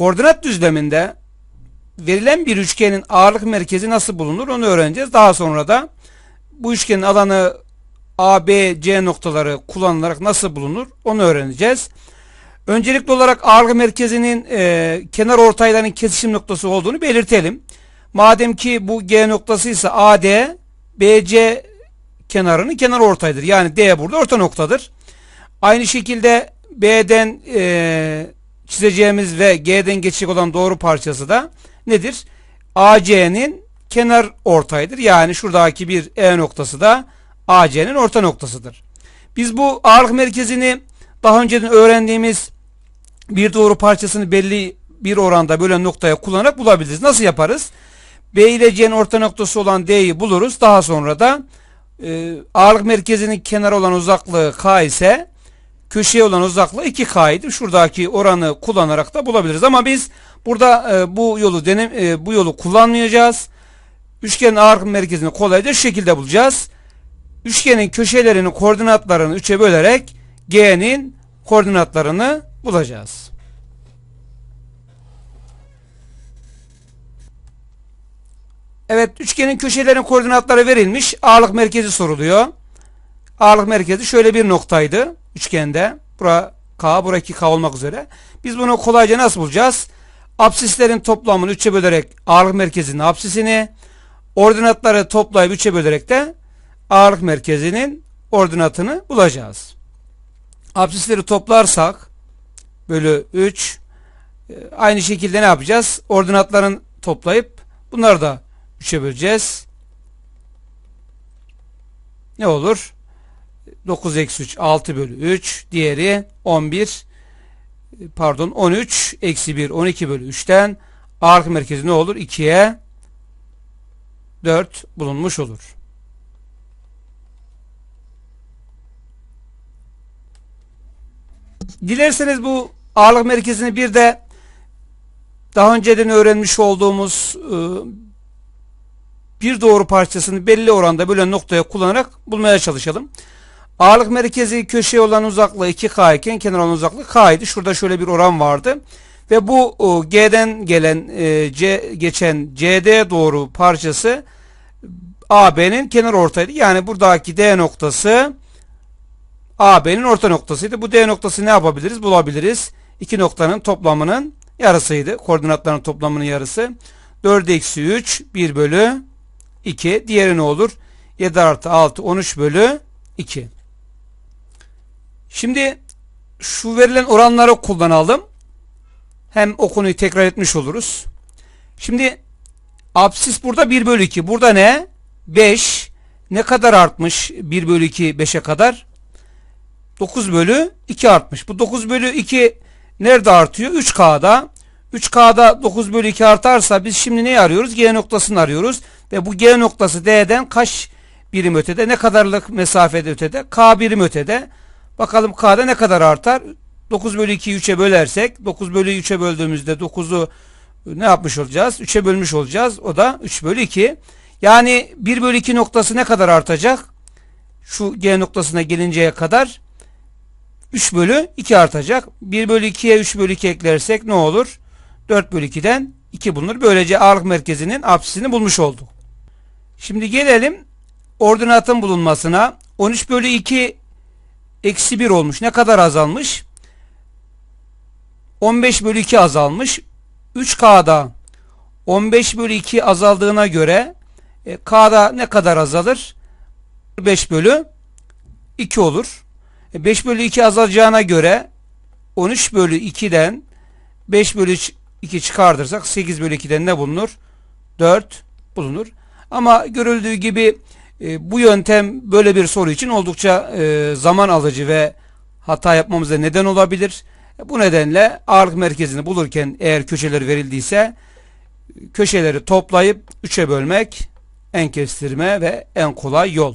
Koordinat düzleminde verilen bir üçgenin ağırlık merkezi nasıl bulunur onu öğreneceğiz. Daha sonra da bu üçgenin alanı A, B, C noktaları kullanılarak nasıl bulunur onu öğreneceğiz. Öncelikli olarak ağırlık merkezinin e, kenar ortayların kesişim noktası olduğunu belirtelim. Madem ki bu G noktası ise AD, BC kenarının kenar ortaydır. Yani D burada orta noktadır. Aynı şekilde B'den e, çizeceğimiz ve G'den geçecek olan doğru parçası da nedir? AC'nin kenar ortaydır. Yani şuradaki bir E noktası da AC'nin orta noktasıdır. Biz bu ağırlık merkezini daha önceden öğrendiğimiz bir doğru parçasını belli bir oranda bölen noktaya kullanarak bulabiliriz. Nasıl yaparız? B ile C'nin orta noktası olan D'yi buluruz. Daha sonra da e, ağırlık merkezinin kenar olan uzaklığı K ise köşeye olan uzaklığı 2K'ydı. Şuradaki oranı kullanarak da bulabiliriz. Ama biz burada e, bu yolu denem e, bu yolu kullanmayacağız. Üçgenin ağırlık merkezini kolayca şu şekilde bulacağız. Üçgenin köşelerinin koordinatlarını 3'e bölerek G'nin koordinatlarını bulacağız. Evet, üçgenin köşelerin koordinatları verilmiş. Ağırlık merkezi soruluyor. Ağırlık merkezi şöyle bir noktaydı üçgende. Bura K, bura 2K olmak üzere. Biz bunu kolayca nasıl bulacağız? Absislerin toplamını 3'e bölerek ağırlık merkezinin absisini, ordinatları toplayıp 3'e bölerek de ağırlık merkezinin ordinatını bulacağız. Absisleri toplarsak bölü 3 e, aynı şekilde ne yapacağız? Ordinatların toplayıp bunları da 3'e böleceğiz. Ne olur? 9 eksi 3 6 bölü 3 diğeri 11 pardon 13 eksi 1 12 bölü 3'ten ağırlık merkezi ne olur? 2'ye 4 bulunmuş olur. Dilerseniz bu ağırlık merkezini bir de daha önceden öğrenmiş olduğumuz e, bir doğru parçasını belli oranda bölen noktaya kullanarak bulmaya çalışalım. Ağırlık merkezi köşeye olan uzaklığı 2K iken kenar olan uzaklığı K idi. Şurada şöyle bir oran vardı. Ve bu G'den gelen e, C geçen CD doğru parçası AB'nin kenar ortaydı. Yani buradaki D noktası AB'nin orta noktasıydı. Bu D noktası ne yapabiliriz? Bulabiliriz. İki noktanın toplamının yarısıydı. Koordinatların toplamının yarısı. 4 eksi 3 1 bölü 2. Diğeri ne olur? 7 artı 6 13 bölü 2. Şimdi şu verilen oranları kullanalım. Hem o konuyu tekrar etmiş oluruz. Şimdi absis burada 1 bölü 2. Burada ne? 5. Ne kadar artmış 1 bölü 2 5'e kadar? 9 bölü 2 artmış. Bu 9 bölü 2 nerede artıyor? 3K'da. 3K'da 9 bölü 2 artarsa biz şimdi neyi arıyoruz? G noktasını arıyoruz. Ve bu G noktası D'den kaç birim ötede? Ne kadarlık mesafede ötede? K birim ötede. Bakalım K'da ne kadar artar? 9 bölü 2'yi 3'e bölersek 9 bölü 3'e böldüğümüzde 9'u ne yapmış olacağız? 3'e bölmüş olacağız. O da 3 bölü 2. Yani 1 bölü 2 noktası ne kadar artacak? Şu G noktasına gelinceye kadar 3 bölü 2 artacak. 1 bölü 2'ye 3 bölü 2 eklersek ne olur? 4 bölü 2'den 2 bulunur. Böylece ağırlık merkezinin apsisini bulmuş olduk. Şimdi gelelim ordinatın bulunmasına. 13 bölü 2 eksi 1 olmuş. Ne kadar azalmış? 15 bölü 2 azalmış. 3K'da 15 bölü 2 azaldığına göre e, K'da ne kadar azalır? 5 bölü 2 olur. 5 bölü 2 azalacağına göre 13 bölü 2'den 5 bölü 2 çıkartırsak 8 bölü 2'den ne bulunur? 4 bulunur. Ama görüldüğü gibi e, bu yöntem böyle bir soru için oldukça e, zaman alıcı ve hata yapmamıza neden olabilir. Bu nedenle ağırlık merkezini bulurken eğer köşeleri verildiyse köşeleri toplayıp 3'e bölmek en kestirme ve en kolay yol.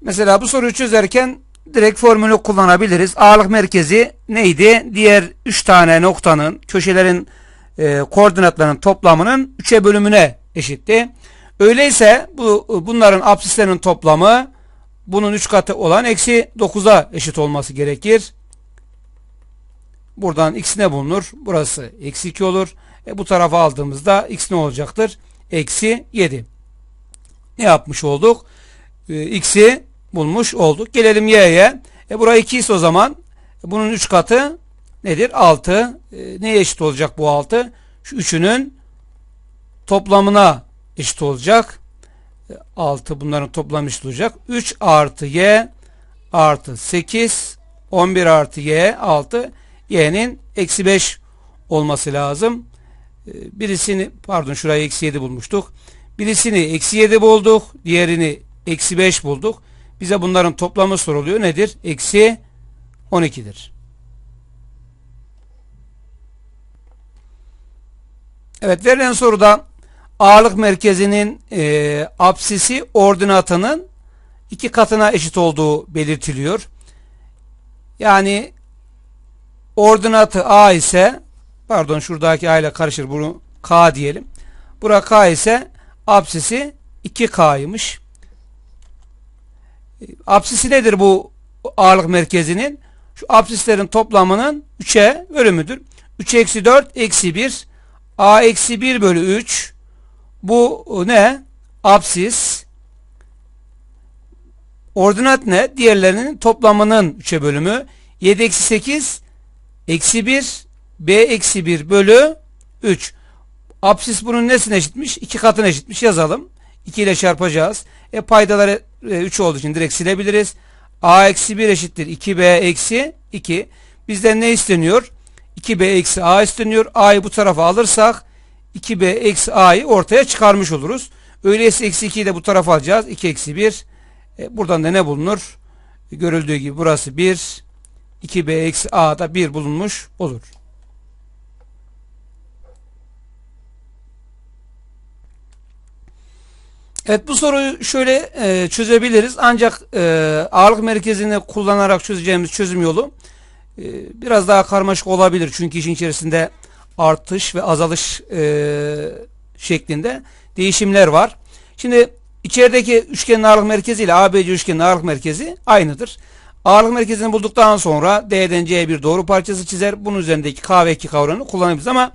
Mesela bu soruyu çözerken direkt formülü kullanabiliriz. Ağırlık merkezi neydi? Diğer 3 tane noktanın köşelerin e, koordinatlarının toplamının 3'e bölümüne eşitti. Öyleyse bu bunların apsislerinin toplamı bunun 3 katı olan eksi 9'a eşit olması gerekir. buradan x ne bulunur? Burası eksi 2 olur. E, bu tarafa aldığımızda x ne olacaktır? Eksi 7. Ne yapmış olduk? E, x'i bulmuş olduk. Gelelim y'ye. E, burası 2 ise o zaman bunun 3 katı nedir? 6. E, neye eşit olacak bu 6? Şu üçünün toplamına eşit olacak. 6 bunların toplamı eşit olacak. 3 artı y artı 8 11 artı y 6 y'nin eksi 5 olması lazım. Ee, birisini pardon şurayı eksi 7 bulmuştuk. Birisini eksi 7 bulduk. Diğerini eksi 5 bulduk. Bize bunların toplamı soruluyor. Nedir? Eksi 12'dir. Evet verilen soruda ağırlık merkezinin e, apsisi ordinatının iki katına eşit olduğu belirtiliyor. Yani ordinatı A ise pardon şuradaki A ile karışır bunu K diyelim. Bura K ise apsisi 2K'ymış. Apsisi nedir bu ağırlık merkezinin? Şu apsislerin toplamının 3'e bölümüdür. 3 eksi 4 eksi 1 A eksi 1 bölü 3 bu ne? Apsis. Ordinat ne? Diğerlerinin toplamının 3'e bölümü. 7 eksi 8 eksi 1 B eksi 1 bölü 3. Apsis bunun nesine eşitmiş? 2 katına eşitmiş. Yazalım. 2 ile çarpacağız. E paydaları 3 olduğu için direkt silebiliriz. A eksi 1 eşittir 2B eksi 2. Bizden ne isteniyor? 2B eksi A isteniyor. A'yı bu tarafa alırsak 2b eksi a'yı ortaya çıkarmış oluruz. Öyleyse eksi 2'yi de bu tarafa alacağız. 2 eksi 1. E, buradan da ne bulunur? Görüldüğü gibi burası 1. 2b eksi a da 1 bulunmuş olur. Evet bu soruyu şöyle e, çözebiliriz. Ancak e, ağırlık merkezini kullanarak çözeceğimiz çözüm yolu biraz daha karmaşık olabilir. Çünkü işin içerisinde artış ve azalış e, şeklinde değişimler var. Şimdi içerideki üçgenin ağırlık merkezi ile ABC üçgenin ağırlık merkezi aynıdır. Ağırlık merkezini bulduktan sonra D'den C'ye bir doğru parçası çizer. Bunun üzerindeki K ve 2 kavramını kullanabiliriz ama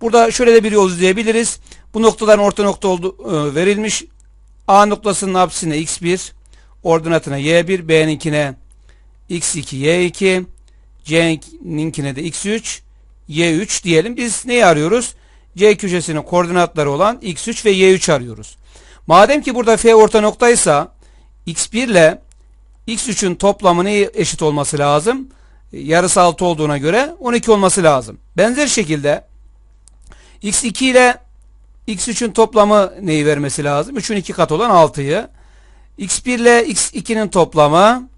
burada şöyle de bir yol izleyebiliriz. Bu noktaların orta nokta oldu, e, verilmiş. A noktasının apsisine x1, ordinatına y1, B'ninkine x2, y2, C'ninkine de x3, y3 diyelim. Biz neyi arıyoruz? C köşesinin koordinatları olan x3 ve y3 arıyoruz. Madem ki burada f orta noktaysa x1 ile x3'ün toplamı neye eşit olması lazım? Yarısı 6 olduğuna göre 12 olması lazım. Benzer şekilde x2 ile x3'ün toplamı neyi vermesi lazım? 3'ün 2 katı olan 6'yı. x1 ile x2'nin toplamı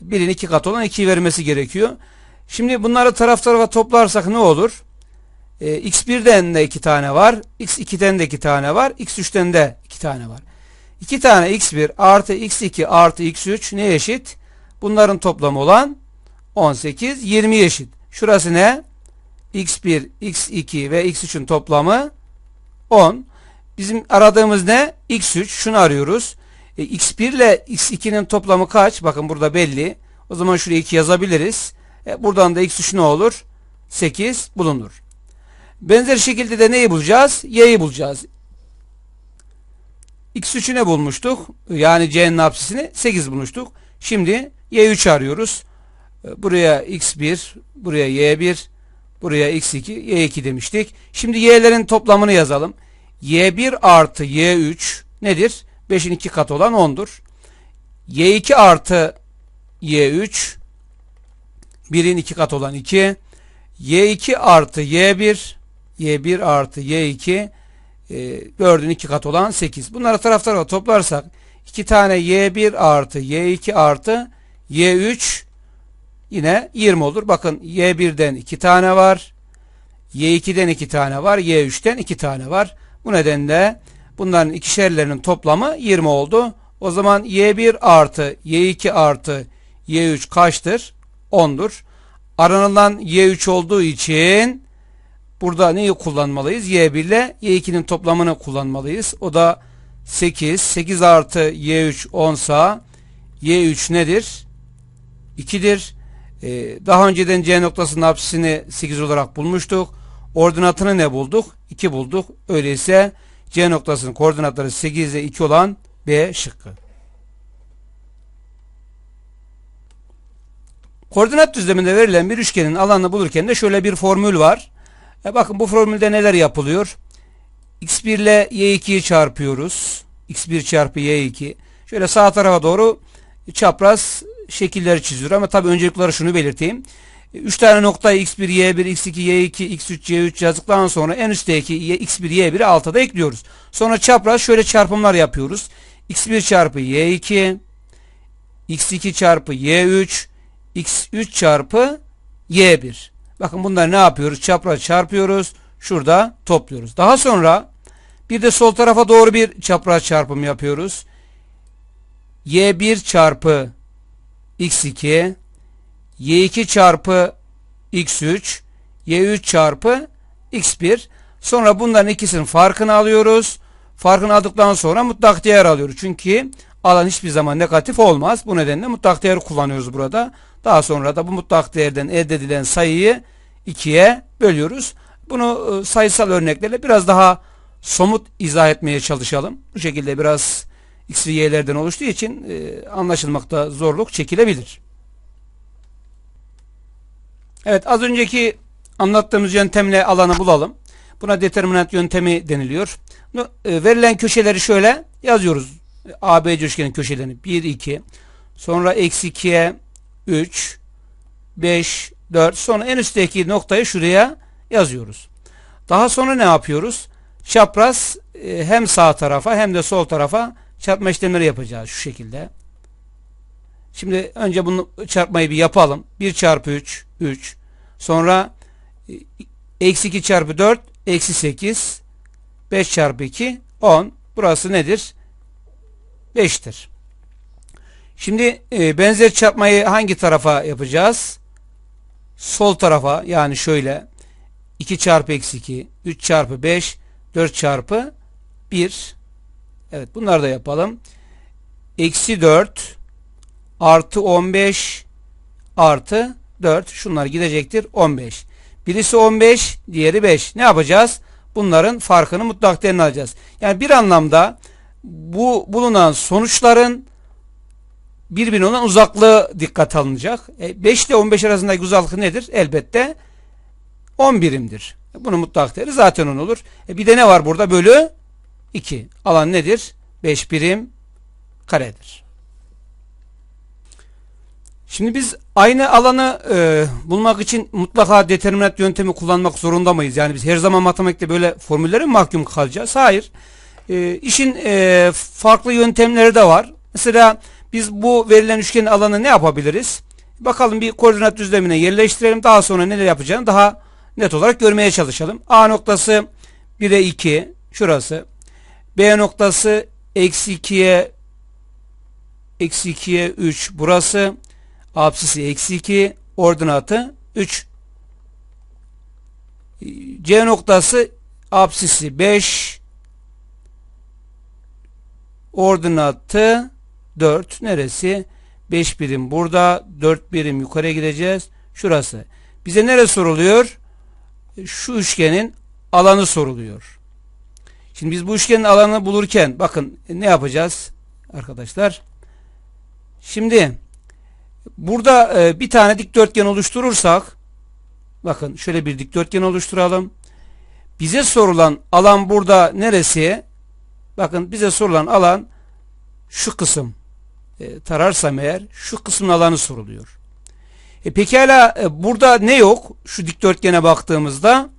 1'in 2 katı olan 2'yi vermesi gerekiyor. Şimdi bunları taraf tarafa toplarsak ne olur? Ee, x1'den de 2 tane var. x2'den de 2 tane var. x3'ten de 2 tane var. 2 tane x1 artı x2 artı x3 ne eşit? Bunların toplamı olan 18, 20 eşit. Şurası ne? x1, x2 ve x3'ün toplamı 10. Bizim aradığımız ne? x3. Şunu arıyoruz. E, x1 ile x2'nin toplamı kaç? Bakın burada belli. O zaman şuraya 2 yazabiliriz. E, buradan da x3 ne olur? 8 bulunur. Benzer şekilde de neyi bulacağız? Y'yi bulacağız. x3'ü ne bulmuştuk? Yani c'nin apsisini 8 bulmuştuk. Şimdi y3 arıyoruz. E, buraya x1, buraya y1, buraya x2, y2 demiştik. Şimdi y'lerin toplamını yazalım. y1 artı y3 nedir? 5'in 2 katı olan 10'dur. y2 artı y3 1'in 2 katı olan 2. Y2 artı Y1 Y1 artı Y2 e, 4'ün 2 katı olan 8. Bunları taraf tarafa toplarsak 2 tane Y1 artı Y2 artı Y3 yine 20 olur. Bakın Y1'den 2 tane var. Y2'den 2 tane var. Y3'ten 2 tane var. Bu nedenle bunların ikişerlerinin toplamı 20 oldu. O zaman Y1 artı Y2 artı Y3 kaçtır? 10'dur. Aranılan Y3 olduğu için burada neyi kullanmalıyız? Y1 ile Y2'nin toplamını kullanmalıyız. O da 8. 8 artı Y3 10 sa Y3 nedir? 2'dir. Ee, daha önceden C noktasının apsisini 8 olarak bulmuştuk. Ordinatını ne bulduk? 2 bulduk. Öyleyse C noktasının koordinatları 8 ile 2 olan B şıkkı. Koordinat düzleminde verilen bir üçgenin alanını bulurken de şöyle bir formül var. E bakın bu formülde neler yapılıyor? x1 ile y2'yi çarpıyoruz. x1 çarpı y2. Şöyle sağ tarafa doğru çapraz şekilleri çiziyor. Ama tabii öncelikleri şunu belirteyim. 3 tane noktayı x1, y1, x2, y2, x3, y3 yazdıktan sonra en üstteki x1, y1'i alta da ekliyoruz. Sonra çapraz şöyle çarpımlar yapıyoruz. x1 çarpı y2, x2 çarpı y3, x3 çarpı y1. Bakın bunları ne yapıyoruz? Çapraz çarpıyoruz. Şurada topluyoruz. Daha sonra bir de sol tarafa doğru bir çapraz çarpım yapıyoruz. y1 çarpı x2 y2 çarpı x3 y3 çarpı x1 sonra bunların ikisinin farkını alıyoruz. Farkını aldıktan sonra mutlak değer alıyoruz. Çünkü alan hiçbir zaman negatif olmaz. Bu nedenle mutlak değer kullanıyoruz burada. Daha sonra da bu mutlak değerden elde edilen sayıyı ikiye bölüyoruz. Bunu e, sayısal örneklerle biraz daha somut izah etmeye çalışalım. Bu şekilde biraz x ve y'lerden oluştuğu için e, anlaşılmakta zorluk çekilebilir. Evet az önceki anlattığımız yöntemle alanı bulalım. Buna determinant yöntemi deniliyor. E, verilen köşeleri şöyle yazıyoruz. ABC üçgenin köşelerini 1, 2 sonra eksi 2'ye 3 5 4 sonra en üstteki noktayı şuraya yazıyoruz. Daha sonra ne yapıyoruz? Çapraz e, hem sağ tarafa hem de sol tarafa çarpma işlemleri yapacağız şu şekilde. Şimdi önce bunu çarpmayı bir yapalım. 1 çarpı 3 3 sonra e, eksi 2 çarpı 4 eksi 8 5 çarpı 2 10 burası nedir? 5'tir. Şimdi e, benzer çarpmayı hangi tarafa yapacağız? Sol tarafa yani şöyle 2 çarpı eksi 2 3 çarpı 5 4 çarpı 1 Evet bunları da yapalım. Eksi 4 artı 15 artı 4 şunlar gidecektir 15. Birisi 15 diğeri 5. Ne yapacağız? Bunların farkını mutlak değerini alacağız. Yani bir anlamda bu bulunan sonuçların birbirine olan uzaklığı dikkat alınacak. E, 5 ile 15 arasındaki uzaklık nedir? Elbette 10 birimdir. E, bunun mutlak değeri zaten 10 olur. E, bir de ne var burada? Bölü 2. Alan nedir? 5 birim karedir. Şimdi biz aynı alanı e, bulmak için mutlaka determinant yöntemi kullanmak zorunda mıyız? Yani biz her zaman matematikte böyle formüllere mahkum kalacağız? Hayır. E, işin e, farklı yöntemleri de var. Mesela biz bu verilen üçgenin alanı ne yapabiliriz? Bakalım bir koordinat düzlemine yerleştirelim. Daha sonra neler yapacağını daha net olarak görmeye çalışalım. A noktası 1'e 2 şurası. B noktası eksi 2'ye eksi 2'ye 3 burası. Apsisi eksi 2 ordinatı 3. C noktası apsisi 5 ordinatı 4 neresi? 5 birim burada 4 birim yukarıya gideceğiz. Şurası. Bize nere soruluyor? Şu üçgenin alanı soruluyor. Şimdi biz bu üçgenin alanını bulurken bakın ne yapacağız arkadaşlar? Şimdi burada e, bir tane dikdörtgen oluşturursak bakın şöyle bir dikdörtgen oluşturalım. Bize sorulan alan burada neresi? Bakın bize sorulan alan şu kısım. E, tararsam eğer şu kısmın alanı soruluyor. E pekala e, burada ne yok? Şu dikdörtgene baktığımızda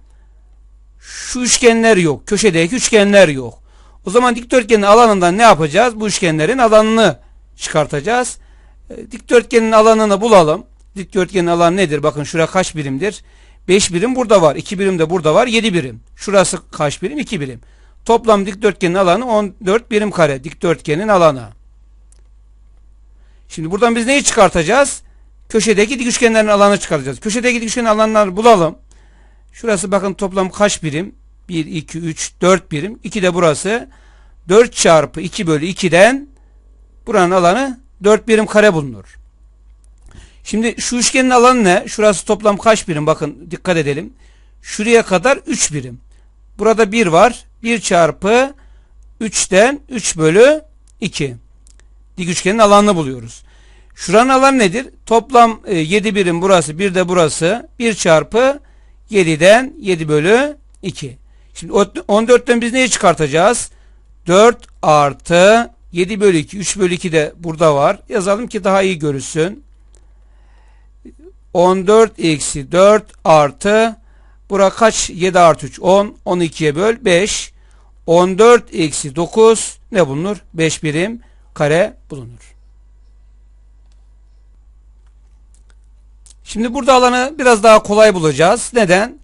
şu üçgenler yok. Köşedeki üçgenler yok. O zaman dikdörtgenin alanından ne yapacağız? Bu üçgenlerin alanını çıkartacağız. E, dikdörtgenin alanını bulalım. Dikdörtgenin alanı nedir? Bakın şura kaç birimdir? 5 birim burada var. 2 birim de burada var. 7 birim. Şurası kaç birim? 2 birim. Toplam dikdörtgenin alanı 14 birim kare. Dikdörtgenin alanı. Şimdi buradan biz neyi çıkartacağız? Köşedeki dik üçgenlerin alanı çıkaracağız. Köşedeki dik üçgenin alanları bulalım. Şurası bakın toplam kaç birim? 1, 2, 3, 4 birim. 2 de burası. 4 çarpı 2 bölü 2'den buranın alanı 4 birim kare bulunur. Şimdi şu üçgenin alanı ne? Şurası toplam kaç birim? Bakın dikkat edelim. Şuraya kadar 3 birim. Burada 1 var. 1 çarpı 3'ten 3 bölü 2. Dik üçgenin alanını buluyoruz. Şuranın alanı nedir? Toplam 7 birim burası, bir de burası. 1 çarpı 7'den 7 bölü 2. Şimdi 14'ten biz neyi çıkartacağız? 4 artı 7 bölü 2. 3 bölü 2 de burada var. Yazalım ki daha iyi görülsün. 14 eksi 4 artı bura kaç? 7 artı 3 10. 12'ye böl 5. 14 eksi 9 ne bulunur? 5 birim kare bulunur. Şimdi burada alanı biraz daha kolay bulacağız. Neden?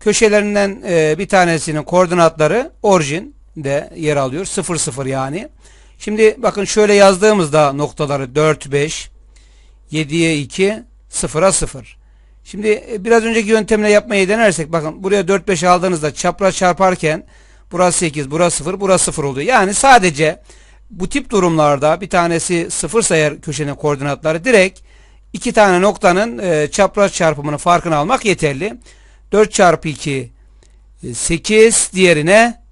Köşelerinden e, bir tanesinin koordinatları orijin de yer alıyor. 0 0 yani. Şimdi bakın şöyle yazdığımızda noktaları 4 5 7'ye 2 0'a 0. Şimdi e, biraz önceki yöntemle yapmayı denersek bakın buraya 4 5 aldığınızda çapraz çarparken burası 8, burası 0, burası 0 oluyor. Yani sadece bu tip durumlarda bir tanesi 0 sayar köşenin koordinatları direkt iki tane noktanın e, çapraz çarpımının farkını almak yeterli. 4 çarpı 2 8 diğerine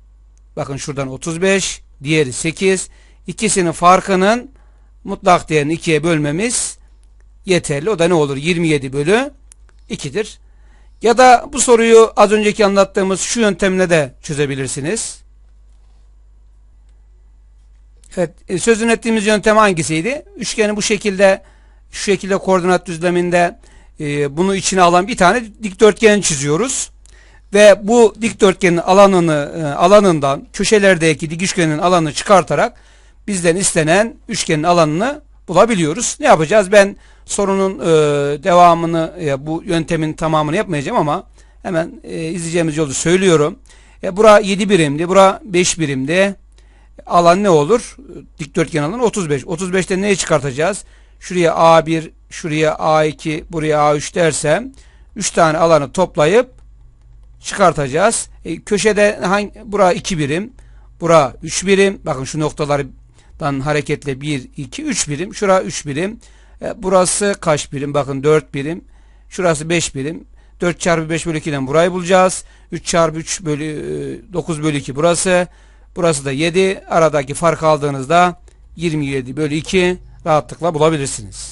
bakın şuradan 35 diğeri 8 ikisinin farkının mutlak değerini 2'ye bölmemiz yeterli. O da ne olur? 27 bölü 2'dir. Ya da bu soruyu az önceki anlattığımız şu yöntemle de çözebilirsiniz. Evet, e, sözünü ettiğimiz yöntem hangisiydi? Üçgeni bu şekilde şu şekilde koordinat düzleminde e, bunu içine alan bir tane dikdörtgen çiziyoruz. Ve bu dikdörtgenin alanını e, alanından köşelerdeki dik üçgenin alanını çıkartarak bizden istenen üçgenin alanını bulabiliyoruz. Ne yapacağız? Ben sorunun e, devamını e, bu yöntemin tamamını yapmayacağım ama hemen e, izleyeceğimiz yolu söylüyorum. E, bura 7 birimdi. Bura 5 birimdi. Alan ne olur? Dikdörtgen alanı 35. 35'ten neyi çıkartacağız? Şuraya A1, şuraya A2, buraya A3 dersem 3 tane alanı toplayıp çıkartacağız. E, köşede hangi bura 2 birim, bura 3 birim. Bakın şu noktalardan hareketle 1 2 3 birim. Şura 3 birim. E, burası kaç birim? Bakın 4 birim. Şurası 5 birim. 4 çarpı 5 bölü 2'den burayı bulacağız. 3 çarpı 3 bölü 9 bölü 2 burası. Burası da 7. Aradaki fark aldığınızda 27 bölü 2 rahatlıkla bulabilirsiniz.